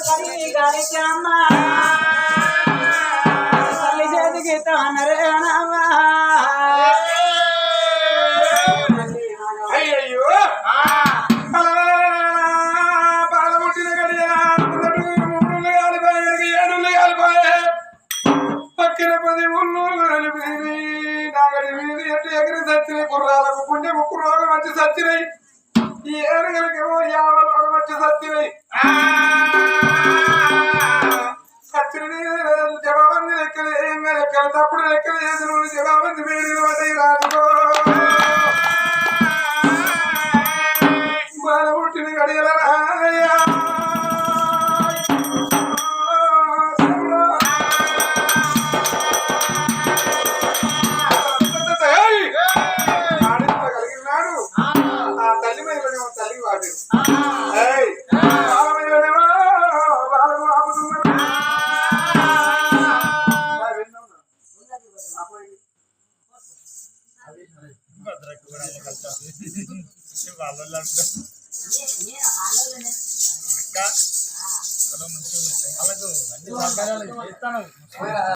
తల్లి గాలికమ్మ తల్లి చేతికి తానరే పది ముళ్ళు నాగడి మీద ఎట్టు ఎగిరి సచ్చినాయి కుర్రాలకు పుణ్య ముక్కు రోగం వచ్చి సచ్చినాయి ఈ ఏనుగలకేమో యావ లెక్కలు వేడి రాజుకో గడియల కలిగినాడు. ఆ తల్లి తల్లి వాడు వాళ్ళకు అన్ని సహకారాలు చేస్తాను